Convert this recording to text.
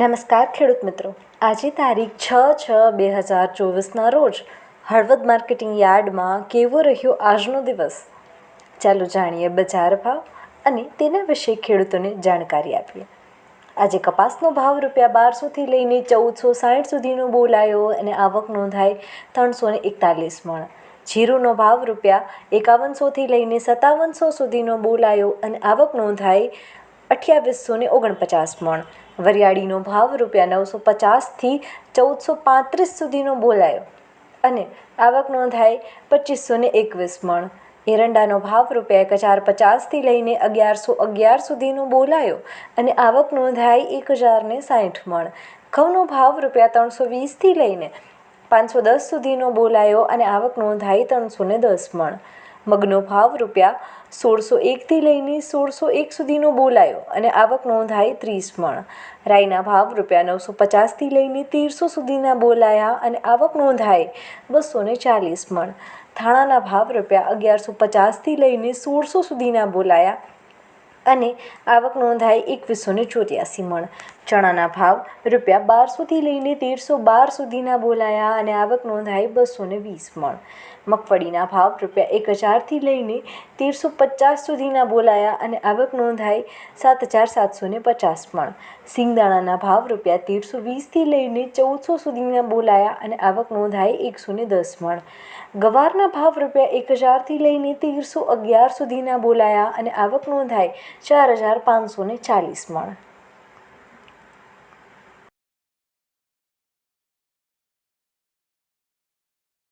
નમસ્કાર ખેડૂત મિત્રો. આજે તારીખ છ છ બે હજાર ચોવીસના રોજ હળવદ માર્કેટિંગ યાર્ડમાં કેવો રહ્યો આજનો દિવસ? ચાલો જાણીએ બજાર ભાવ અને તેના વિશે ખેડૂતોને જાણકારી આપીએ. આજે કપાસનો ભાવ રૂપિયા બારસોથી લઈને ચૌદસો સાઠ સુધીનો બોલાયો અને આવક નોંધાઈ ત્રણસો ને એકતાલીસ મણ. જીરુનો ભાવ રૂપિયા એકાવનસોથી લઈને સત્તાવનસો સુધીનો બોલાયો અને આવક નોંધાઈ અઠ્યાવીસો ને ઓગણપચાસ મણ. વરિયાળીનો ભાવ રૂપિયા નવસો પચાસથી ચૌદસો પાંત્રીસ સુધીનો બોલાયો અને આવક નોંધાઈ પચીસો ને એકવીસ મણ. એરંડાનો ભાવ રૂપિયા એક હજાર પચાસથી લઈને અગિયારસો અગિયાર સુધીનો બોલાયો અને આવક નોંધાઈ એક હજારને સાઠ મણ. ઘઉંનો ભાવ રૂપિયા ત્રણસો વીસથી લઈને પાંચસો દસ સુધીનો બોલાયો અને આવક નોંધાઈ ત્રણસો ને દસ મણ. મગનો ભાવ રૂપિયા સોળસો એકથી લઈને સોળસો એક સુધીનો બોલાયો અને આવક નોંધાઈ ત્રીસ મણ. રાઈના ભાવ રૂપિયા નવસો પચાસથી લઈને તેરસો સુધીના બોલાયા અને આવક નોંધાઈ બસો ચાલીસ મણ. થાણાના ભાવ રૂપિયા અગિયારસો પચાસથી લઈને સોળસો સુધીના બોલાયા. અને આવક નોંધાઈ એકવીસો ને ચોર્યાસી મણ. ચણાના ભાવ રૂપિયા બારસોથી લઈને તેરસો બાર સુધીના બોલાયા અને આવક નોંધાઈ બસો વીસ મણ. મગફળીના ભાવ રૂપિયા એક હજારથી લઈને તેરસો પચાસ સુધીના બોલાયા અને આવક નોંધાઈ સાત હજાર સાતસો પચાસ મણ. સિંગદાણાના ભાવ રૂપિયા તેરસો વીસથી લઈને ચૌદસો સુધીના બોલાયા અને આવક નોંધાઈ એકસો ને દસ મણ. ગવારના ભાવ રૂપિયા એક હજારથી લઈને તેરસો અગિયાર સુધીના બોલાયા અને આવક નોંધાઈ ચાર હજાર પાંચસો ચાલીસ મણ.